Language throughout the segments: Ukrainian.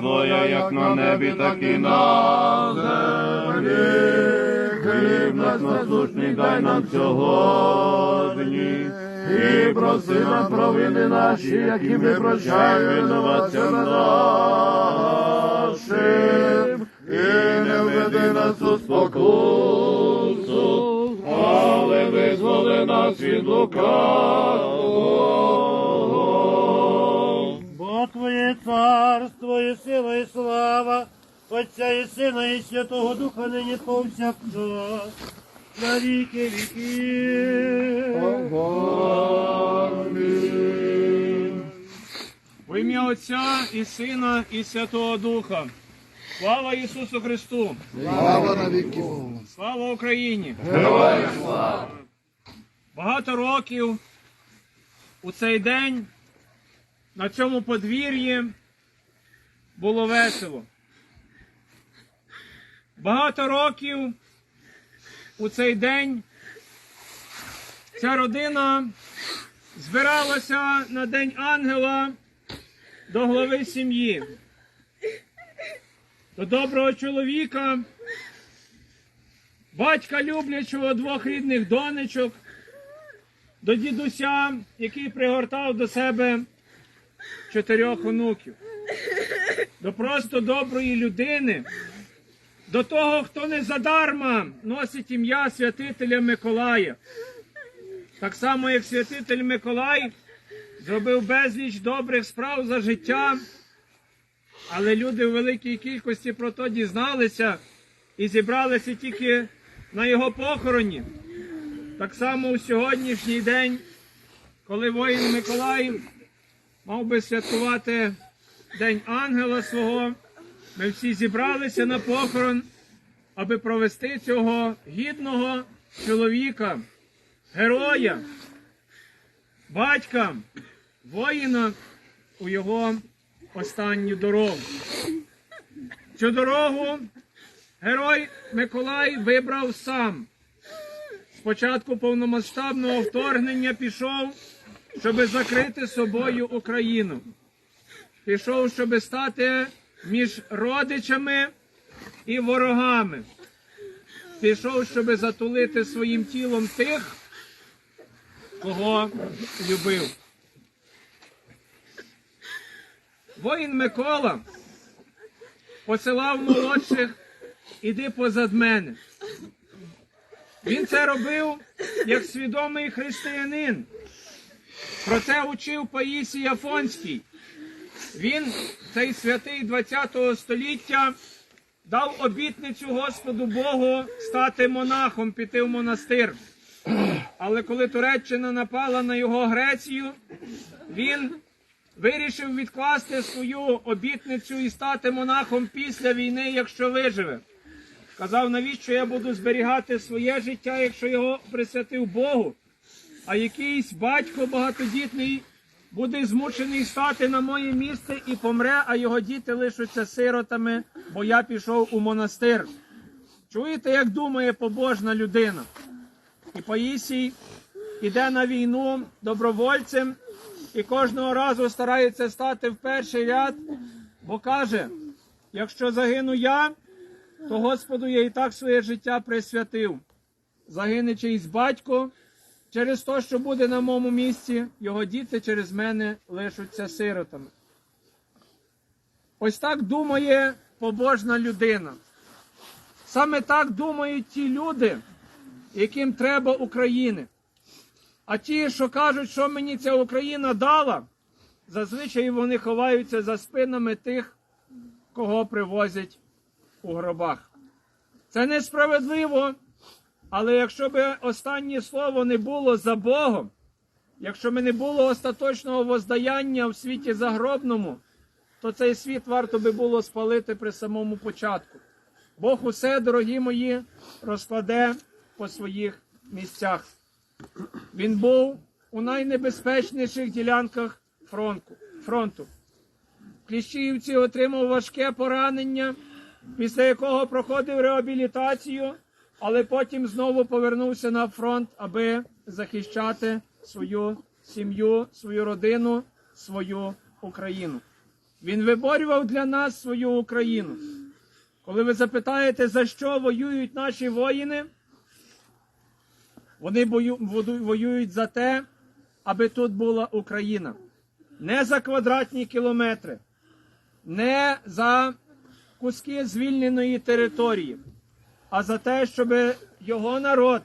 Твоя, як на небі, так і на землі. Хліб наш насущний дай нам сьогодні. І проси нам провини наші, які ми прощаємо винуватцям нашим. І не введи нас у спокусу, але визволи нас від лукавого. Царство і сила, і слава, Отця і Сина, і Святого Духа нині повсякчас, на віки віків. В ім'я Отця і Сина, і Святого Духа. Слава Ісусу Христу! Слава на віки. Слава Україні! Героям слава! Багато років у цей день на цьому подвір'ї було весело. Багато років у цей день ця родина збиралася на День Ангела до глави сім'ї, до доброго чоловіка, батька люблячого двох рідних донечок, до дідуся, який пригортав до себе чотирьох онуків, до просто доброї людини, до того, хто не задарма носить ім'я святителя Миколая. Так само, як святитель Миколай зробив безліч добрих справ за життя, але люди в великій кількості про то дізналися і зібралися тільки на його похороні. Так само у сьогоднішній день, коли воїн Миколай мав би святкувати День ангела свого, ми всі зібралися на похорон, аби провести цього гідного чоловіка, героя, батька, воїна у його останню дорогу. Цю дорогу герой Миколай вибрав сам. Спочатку повномасштабного вторгнення пішов, щоб закрити собою Україну. Пішов, щоб стати між родичами і ворогами. Пішов, щоб затулити своїм тілом тих, кого любив. Воїн Микола посилав молодших, іди позад мене. Він це робив як свідомий християнин. Про це учив Паїсій Афонський. Він, цей святий ХХ століття, дав обітницю Господу Богу стати монахом, піти в монастир. Але коли Туреччина напала на його Грецію, він вирішив відкласти свою обітницю і стати монахом після війни, якщо виживе. Казав, навіщо я буду зберігати своє життя, якщо його присвятив Богу, а якийсь батько багатодітний буде змучений стати на моє місце і помре, а його діти лишаться сиротами, бо я пішов у монастир. Чуєте, як думає побожна людина? І Паїсій іде на війну добровольцем і кожного разу старається стати в перший ряд, бо каже: якщо загину я, то Господу я і так своє життя присвятив. Загине чийсь батько, через те, що буде на моєму місці, його діти через мене лишаться сиротами. Ось так думає побожна людина. Саме так думають ті люди, яким треба України. А ті, що кажуть, що мені ця Україна дала, зазвичай вони ховаються за спинами тих, кого привозять у гробах. Це несправедливо, але якщо б останнє слово не було за Богом, якщо б не було остаточного воздаяння в світі загробному, то цей світ варто би було спалити при самому початку. Бог усе, дорогі мої, розкладе по своїх місцях. Він був у найнебезпечніших ділянках фронту. Кліщіївці отримав важке поранення, після якого проходив реабілітацію, але потім знову повернувся на фронт, аби захищати свою сім'ю, свою родину, свою Україну. Він виборював для нас свою Україну. Коли ви запитаєте, за що воюють наші воїни, вони воюють за те, аби тут була Україна. Не за квадратні кілометри, не за куски звільненої території, а за те, щоб його народ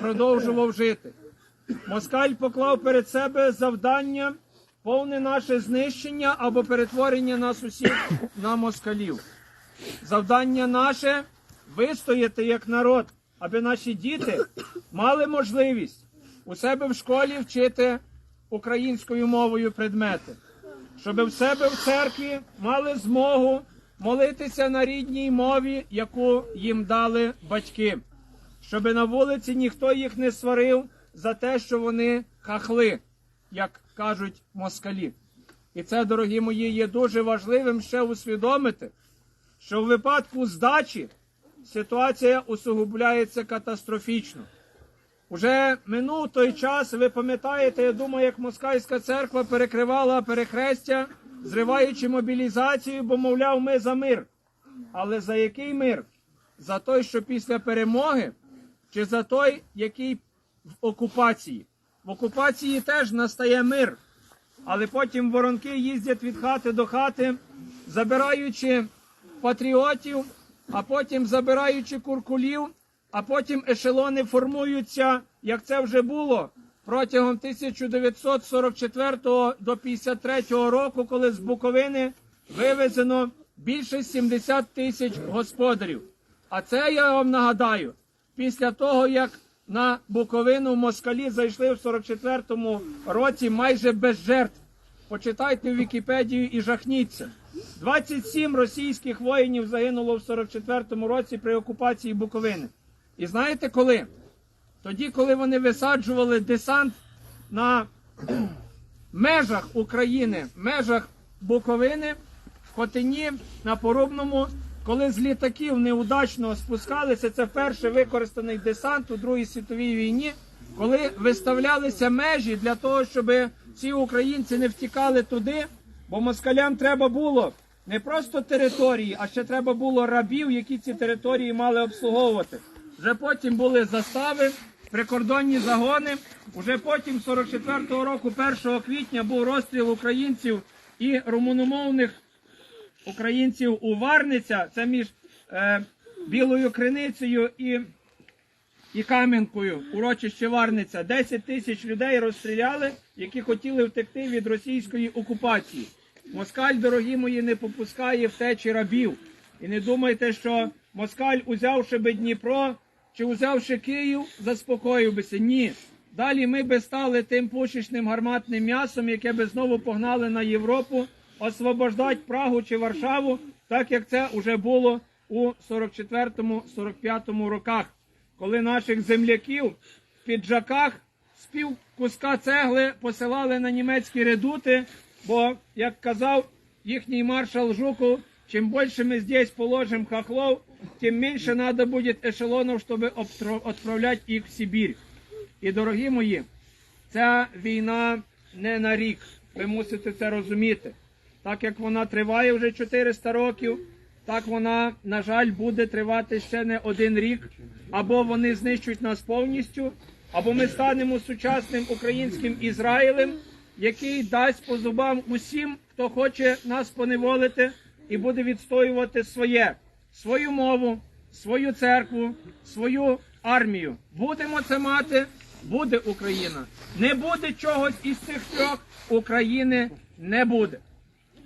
продовжував жити. Москаль поклав перед себе завдання повне наше знищення або перетворення нас усіх на москалів. Завдання наше вистояти як народ, аби наші діти мали можливість у себе в школі вчити українською мовою предмети, щоб в себе в церкві мали змогу молитися на рідній мові, яку їм дали батьки, щоб на вулиці ніхто їх не сварив за те, що вони хахли, як кажуть москалі. І це, дорогі мої, є дуже важливим ще усвідомити, що в випадку здачі ситуація усугубляється катастрофічно. Уже минув той час, ви пам'ятаєте, я думаю, як москальська церква перекривала перехрестя, зриваючи мобілізацію, бо, мовляв, ми за мир. Але за який мир? За той, що після перемоги, чи за той, який в окупації? В окупації теж настає мир, але потім воронки їздять від хати до хати, забираючи патріотів, а потім забираючи куркулів, а потім ешелони формуються, як це вже було протягом 1944 до 53 року, коли з Буковини вивезено більше 70 тисяч господарів. А це я вам нагадаю, після того, як на Буковину москалі зайшли в 44-му році майже без жертв. Почитайте в Вікіпедію і жахніться. 27 російських воїнів загинуло в 44-му році при окупації Буковини. І знаєте коли? Тоді, коли вони висаджували десант на межах України, межах Буковини, в Хотині, на Порубному, коли з літаків неудачно спускалися, це перший використаний десант у Другій світовій війні, коли виставлялися межі для того, щоб ці українці не втікали туди, бо москалям треба було не просто території, а ще треба було рабів, які ці території мали обслуговувати. Вже потім були застави, прикордонні загони. Уже потім, 44-го року, 1 квітня, був розстріл українців і румуномовних українців у Варниця. Це між е, Білою Криницею і, і Кам'янкою, урочище Варниця. 10 тисяч людей розстріляли, які хотіли втекти від російської окупації. Москаль, дорогі мої, не попускає втечі рабів. І не думайте, що москаль, узявши би Дніпро чи узявши Київ, заспокоїв бися. Ні. Далі ми би стали тим пушечним гарматним м'ясом, яке би знову погнали на Європу, освобождати Прагу чи Варшаву, так як це вже було у 44-45 роках, коли наших земляків в піджаках з пів куска цегли посилали на німецькі редути, бо, як казав їхній маршал Жуков, чим більше ми здесь положим хохлов, тим менше треба буде ешелонів, щоб відправляти їх в Сибір. І, дорогі мої, ця війна не на рік. Ви мусите це розуміти. Так як вона триває вже 400 років, так вона, на жаль, буде тривати ще не один рік. Або вони знищують нас повністю, або ми станемо сучасним українським Ізраїлем, який дасть по зубам усім, хто хоче нас поневолити, і буде відстоювати своє, свою мову, свою церкву, свою армію. Будемо це мати, буде Україна. Не буде чогось із цих трьох, України не буде.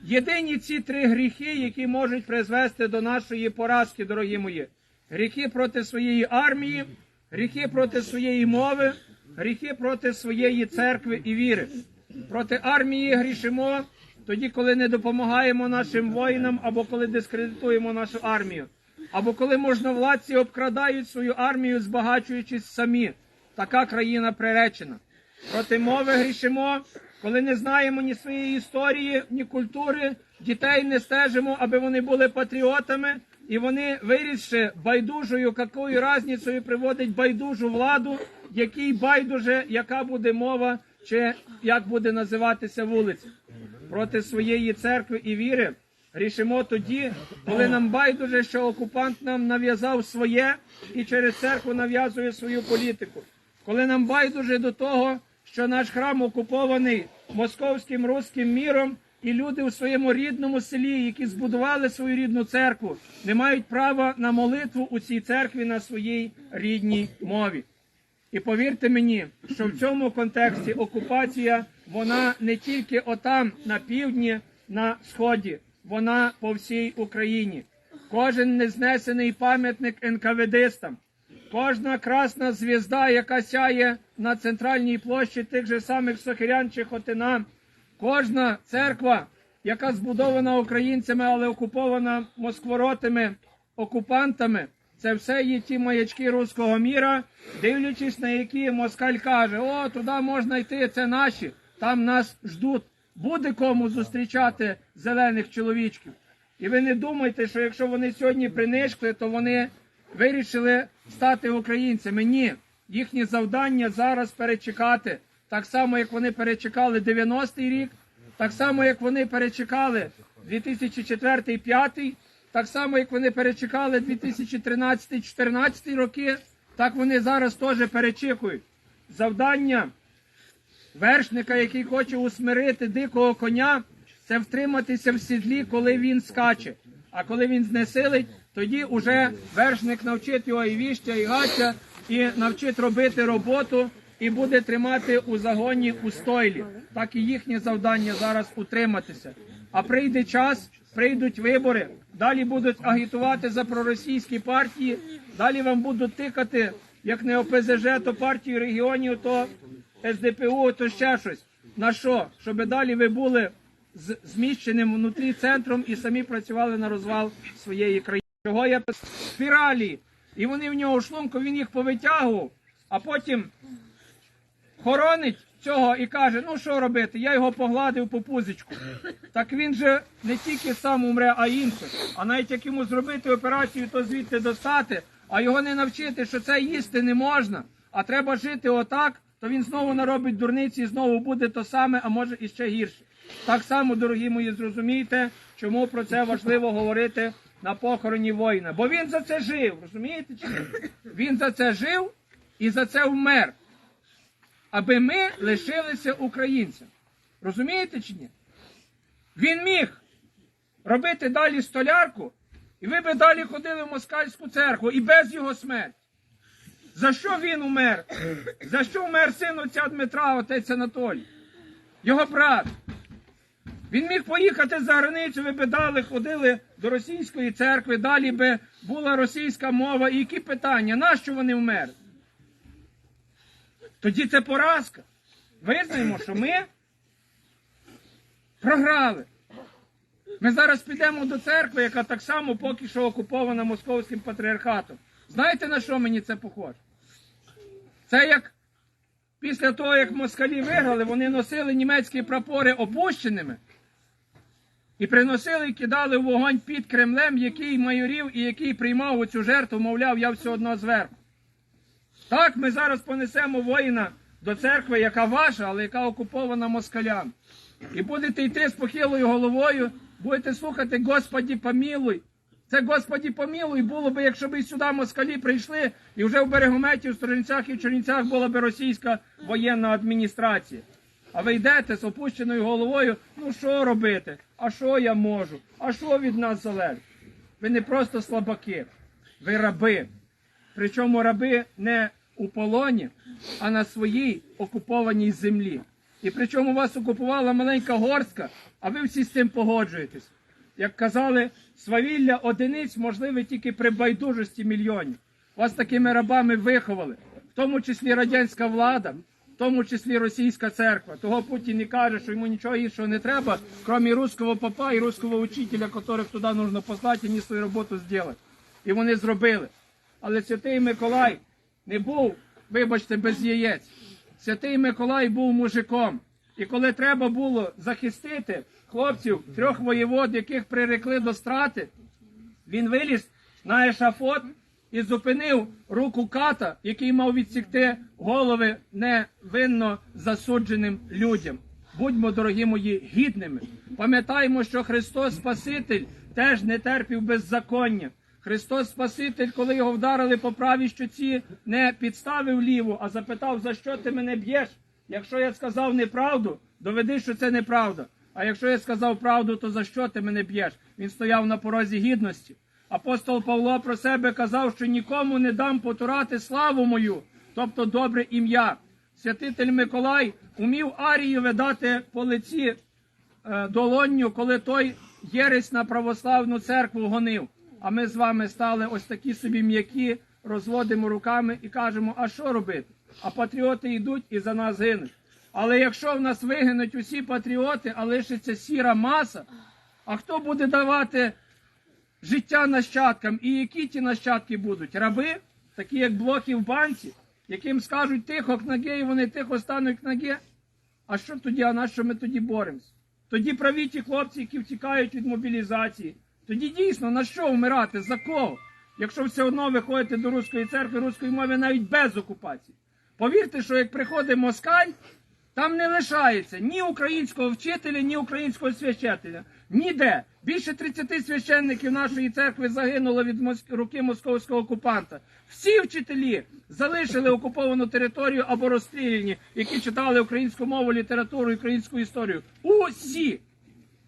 Єдині ці три гріхи, які можуть призвести до нашої поразки, дорогі мої. Гріхи проти своєї армії, гріхи проти своєї мови, гріхи проти своєї церкви і віри. Проти армії грішимо тоді, коли не допомагаємо нашим воїнам, або коли дискредитуємо нашу армію, або коли можновладці обкрадають свою армію, збагачуючись самі. Така країна приречена. Проти мови грішимо, коли не знаємо ні своєї історії, ні культури, дітей не стежимо, аби вони були патріотами, і вони, вирісши байдужою, якою разницею приводить байдужу владу, якій байдуже, яка буде мова, чи як буде називатися вулиця. Проти своєї церкви і віри, грішимо тоді, коли нам байдуже, що окупант нам нав'язав своє і через церкву нав'язує свою політику. Коли нам байдуже до того, що наш храм окупований московським руським міром, і люди у своєму рідному селі, які збудували свою рідну церкву, не мають права на молитву у цій церкві на своїй рідній мові. І повірте мені, що в цьому контексті окупація вона не тільки отам на півдні, на сході, вона по всій Україні. Кожен незнесений пам'ятник НКВДистам, кожна красна звізда, яка сяє на центральній площі тих же самих Сохирян чи Хотина, кожна церква, яка збудована українцями, але окупована москворотими окупантами, це все є ті маячки руського міра, дивлячись на які москаль каже: о, туди можна йти, це наші, там нас ждуть. Буде кому зустрічати зелених чоловічків. І ви не думайте, що якщо вони сьогодні принишкли, то вони вирішили стати українцями. Ні, їхнє завдання зараз перечекати. Так само, як вони перечекали 90-й рік, так само, як вони перечекали 2004-2005, так само, як вони перечекали 2013-2014 роки, так вони зараз теж перечекують. Завдання вершника, який хоче усмирити дикого коня, це втриматися в сідлі, коли він скаче. А коли він знесилить, тоді уже вершник навчить його і віща, і гаття, і навчить робити роботу, і буде тримати у загоні у стойлі. Так і їхнє завдання зараз утриматися. А прийде час, прийдуть вибори, далі будуть агітувати за проросійські партії, далі вам будуть тикати, як не ОПЗЖ, то партію регіонів, то СДПУ, то ще щось. На що? Щоб далі ви були з зміщеним внутрі центром і самі працювали на розвал своєї країни. Чого я спіралі? І вони в нього шлунку, він їх повитягував, а потім хоронить цього і каже: ну що робити? Я його погладив по пузичку. Так він же не тільки сам умре, а й. А навіть як йому зробити операцію, то звідти достати, а його не навчити, що це їсти не можна, а треба жити отак, то він знову наробить дурниці і знову буде то саме, а може і ще гірше. Так само, дорогі мої, зрозумійте, чому про це важливо говорити на похороні воїна. Бо він за це жив, розумієте? Він за це жив і за це вмер аби ми лишилися українцями. Розумієте чи ні? Він міг робити далі столярку, і ви би далі ходили в москальську церкву і без його смерті. За що він умер? За що вмер син отця Дмитра, отець Анатолій? Його брат. Він міг поїхати за границю, ви би далі ходили до російської церкви, далі би була російська мова. І які питання? Нащо вони вмерли? Тоді це поразка. Визнаємо, що ми програли. Ми зараз підемо до церкви, яка так само поки що окупована московським патріархатом. Знаєте на що мені це похоже? Це як після того, як москалі виграли, вони носили німецькі прапори опущеними і приносили і кидали в вогонь під Кремлем, який майорів і який приймав оцю жертву, мовляв, я все одно зверху. Так, ми зараз понесемо воїна до церкви, яка ваша, але яка окупована москалями. І будете йти з похилою головою, будете слухати Господі помілуй. Це Господі помілуй було б, якщо б сюди москалі прийшли, і вже в Берегометі, в Сторінцях і в Чернівцях була б російська воєнна адміністрація. А ви йдете з опущеною головою, ну що робити? А що я можу? А що від нас залежить? Ви не просто слабаки, ви раби. Причому раби не у полоні, а на своїй окупованій землі. І причому вас окупувала маленька горстка, а ви всі з цим погоджуєтесь. Як казали, свавілля одиниць можливе тільки при байдужості мільйонів. Вас такими рабами виховали, в тому числі радянська влада, в тому числі російська церква. Того Путін і каже, що йому нічого іншого не треба, крім руського папа і руського учителя, яких туди потрібно послати, і свою роботу зробити. І вони зробили. Але святий Миколай не був, вибачте, без яєць. Святий Миколай був мужиком. І коли треба було захистити хлопців, трьох воєвод, яких прирекли до страти, він виліз на ешафот і зупинив руку ката, який мав відсікти голови невинно засудженим людям. Будьмо, дорогі мої, гідними. Пам'ятаємо, що Христос Спаситель теж не терпів беззаконня. Христос Спаситель, коли його вдарили по правій щоці, не підставив ліву, а запитав, за що ти мене б'єш? Якщо я сказав неправду, доведи, що це неправда. А якщо я сказав правду, то за що ти мене б'єш? Він стояв на порозі гідності. Апостол Павло про себе казав, що нікому не дам потурати славу мою, тобто добре ім'я. Святитель Миколай умів Арію видати по лиці е, долонню, коли той єресь на православну церкву гонив. А ми з вами стали ось такі собі м'які, розводимо руками і кажемо, а що робити? А патріоти йдуть і за нас гинуть. Але якщо в нас вигинуть усі патріоти, а лишиться сіра маса, а хто буде давати життя нащадкам? І які ті нащадки будуть? Раби, такі як блоки в банці, яким скажуть тихо кнаге, і вони тихо стануть кнаге? А що тоді, а на що ми тоді боремося? Тоді праві ті хлопці, які втікають від мобілізації. Тоді дійсно на що вмирати? За кого? Якщо все одно ви ходите до руської церкви, руської мови навіть без окупації. Повірте, що як приходить москаль, там не лишається ні українського вчителя, ні українського свящителя. Ніде. Більше 30 священників нашої церкви загинуло від руки московського окупанта. Всі вчителі залишили окуповану територію або розстріляні, які читали українську мову, літературу, українську історію. Усі!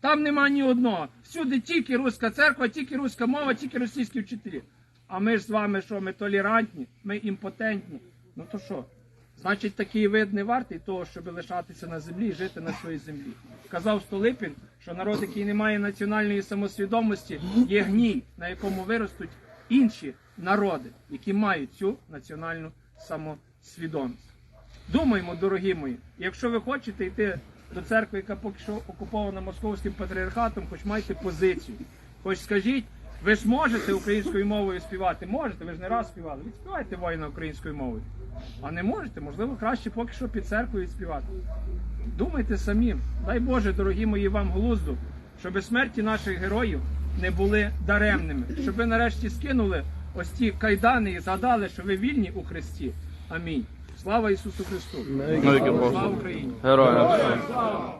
Там нема ні одного. Всюди тільки руська церква, тільки руська мова, тільки російські вчителі. А ми ж з вами що? Ми толерантні, ми імпотентні. Ну то що? Значить, такий вид не вартий того, щоб лишатися на землі і жити на своїй землі. Казав Столипін, що народ, який не має національної самосвідомості, є гній, на якому виростуть інші народи, які мають цю національну самосвідомість. Думаємо, дорогі мої, якщо ви хочете йти до церкви, яка поки що окупована московським патріархатом, хоч майте позицію. Хоч скажіть, ви ж можете українською мовою співати? Можете, ви ж не раз співали. Відспівайте воїна українською мовою. А не можете, можливо, краще поки що під церквою співати. Думайте самі, дай Боже, дорогі мої вам глузду, щоб смерті наших героїв не були даремними, щоб ви нарешті скинули ось ті кайдани і згадали, що ви вільні у Христі. Амінь. Слава Ісусу Христу! Слава Україні! Героям.